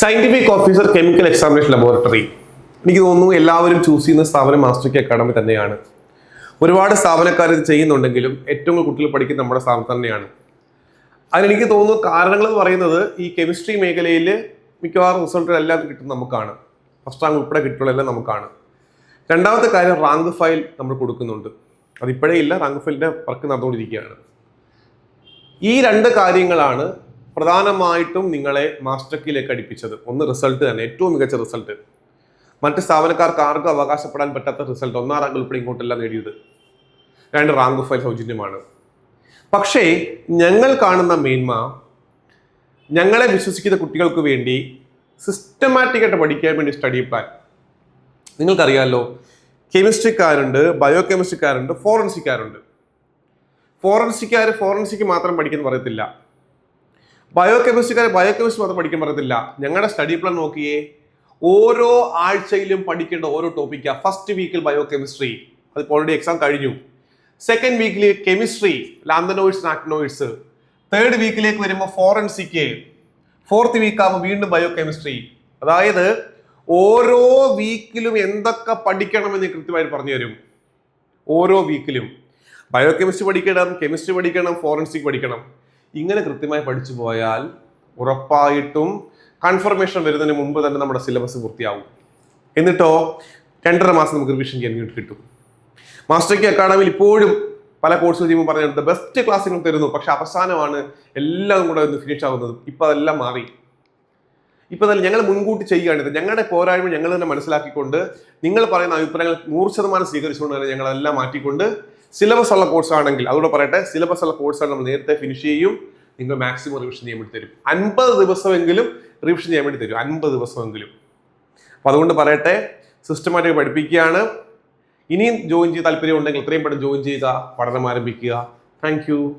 Scientific officer chemical examination laboratory എനിക്ക് തോന്നുന്നു എല്ലാവരും ചൂസ് ചെയ്യുന്ന സ്ഥാപനം മാസ്റ്റർ കെ അക്കാഡമി തന്നെയാണ്. ഒരുപാട് സ്ഥാപനക്കാർ ഇത് ചെയ്യുന്നുണ്ടെങ്കിലും ഏറ്റവും കൂടുതൽ കുട്ടികൾ പഠിക്കുന്ന നമ്മുടെ സ്ഥാപനം തന്നെയാണ്. അതിനെനിക്ക് തോന്നുന്നു കാരണങ്ങൾ എന്ന് പറയുന്നത് ഈ കെമിസ്ട്രി മേഖലയിൽ മിക്കവാറും റിസൾട്ടുകളെല്ലാം കിട്ടുന്നത് നമുക്കാണ്. ഫസ്റ്റ് റാങ്ക് ഉൾപ്പെടെ കിട്ടുള്ളതെല്ലാം നമുക്കാണ്. രണ്ടാമത്തെ കാര്യം റാങ്ക് ഫയൽ നമ്മൾ കൊടുക്കുന്നുണ്ട്. അതിപ്പോഴേ ഇല്ല റാങ്ക് ഫയലിന്റെ വർക്ക് നടന്നുകൊണ്ടിരിക്കുകയാണ്. ഈ രണ്ട് കാര്യങ്ങളാണ് പ്രധാനമായിട്ടും നിങ്ങളെ മാസ്റ്റർ കീയിലേക്ക് അടുപ്പിച്ചത്. ഒന്ന് റിസൾട്ട് തന്നെ ഏറ്റവും മികച്ച റിസൾട്ട്. മറ്റ് സ്ഥാപനക്കാർക്ക് ആർക്കും അവകാശപ്പെടാൻ പറ്റാത്ത റിസൾട്ട്. ഒന്നാം റാങ്ക് ഉൾപ്പെടെ ഇങ്ങോട്ടെല്ലാം നേടിയത്. രണ്ട് റാങ്ക് ഫയൽ സൗജന്യമാണ്. പക്ഷേ ഞങ്ങൾ കാണുന്ന മേന്മ ഞങ്ങളെ വിശ്വസിക്കുന്ന കുട്ടികൾക്ക് വേണ്ടി സിസ്റ്റമാറ്റിക്കായിട്ട് പഠിക്കാൻ വേണ്ടി സ്റ്റഡി പ്ലാൻ നിങ്ങൾക്കറിയാമല്ലോ കെമിസ്ട്രിക്കാരുണ്ട് ബയോ കെമിസ്ട്രിക്കാരുണ്ട് ഫോറൻസിക്കാരുണ്ട് ഫോറൻസിക്കാർ ഫോറൻസിക്ക് മാത്രം പഠിക്കുന്നു പറയത്തില്ല. ബയോ കെമിസ്ട്രിക്കാർ ബയോ കെമിസ്ട്രി മാത്രം പഠിക്കാൻ പറയത്തില്ല. ഞങ്ങളുടെ സ്റ്റഡി പ്ലാൻ നോക്കിയേ ഓരോ ആഴ്ചയിലും പഠിക്കേണ്ട ഓരോ ടോപ്പിക്കാ ഫസ്റ്റ് വീക്കിൽ ബയോ കെമിസ്ട്രി അത് ഓൾറെഡി എക്സാം കഴിഞ്ഞു. സെക്കൻഡ് വീക്കിൽ കെമിസ്ട്രി ലാന്തനോയിഡ്സ് ആക്നോയിഡ്സ് തേർഡ് വീക്കിലേക്ക് വരുമ്പോൾ ഫോറൻസിക്ക് ഫോർത്ത് വീക്ക് ആകുമ്പോൾ വീണ്ടും ബയോ കെമിസ്ട്രി അതായത് ഓരോ വീക്കിലും എന്തൊക്കെ പഠിക്കണമെന്ന് കൃത്യമായിട്ട് പറഞ്ഞു തരും. ഓരോ വീക്കിലും ബയോ കെമിസ്ട്രി പഠിക്കണം കെമിസ്ട്രി പഠിക്കണം ഫോറൻസിക് പഠിക്കണം. ഇങ്ങനെ കൃത്യമായി പഠിച്ചു പോയാൽ ഉറപ്പായിട്ടും കൺഫർമേഷൻ വരുന്നതിന് മുമ്പ് തന്നെ നമ്മുടെ സിലബസ് പൂർത്തിയാവും. എന്നിട്ടോ രണ്ടര മാസം നമുക്ക് റിവിഷൻ ചെയ്യാൻ കിട്ടും. മാസ്റ്റർക്ക് അക്കാഡമിയിൽ ഇപ്പോഴും പല കോഴ്സുകൾ ചെയ്യുമ്പോൾ പറഞ്ഞെടുത്ത് ബെസ്റ്റ് ക്ലാസ്സുകൾ തരുന്നു. പക്ഷെ അവസാനമാണ് എല്ലാം കൂടെ ഒന്ന് ഫിനിഷ് ആവുന്നത്. ഇപ്പം അതെല്ലാം മാറി. ഇപ്പം തന്നെ ഞങ്ങൾ മുൻകൂട്ടി ചെയ്യുകയാണിത് ഞങ്ങളുടെ പോരായ്മ ഞങ്ങൾ തന്നെ മനസ്സിലാക്കിക്കൊണ്ട് നിങ്ങൾ പറയുന്ന അഭിപ്രായങ്ങൾ നൂറ് ശതമാനം സ്വീകരിച്ചുകൊണ്ട് തന്നെ ഞങ്ങളെല്ലാം മാറ്റിക്കൊണ്ട് സിലബസ് ഉള്ള കോഴ്സ് ആണെങ്കിൽ അതുകൂടെ പറയട്ടെ സിലബസ് ഉള്ള കോഴ്സാണ് നമ്മൾ നേരത്തെ ഫിനിഷ് ചെയ്യും നിങ്ങൾ മാക്സിമം റിവിഷൻ ചെയ്യാൻ വേണ്ടി തരും. അൻപത് ദിവസമെങ്കിലും റിവിഷൻ ചെയ്യാൻ വേണ്ടി തരും അൻപത് ദിവസമെങ്കിലും. അപ്പൊ അതുകൊണ്ട് പറയട്ടെ സിസ്റ്റമാറ്റിക് പഠിപ്പിക്കുകയാണ്. ഇനിയും ജോയിൻ ചെയ്ത് താല്പര്യം ഉണ്ടെങ്കിൽ എത്രയും പെട്ടെന്ന് ജോയിൻ ചെയ്യുക പഠനം ആരംഭിക്കുക. താങ്ക്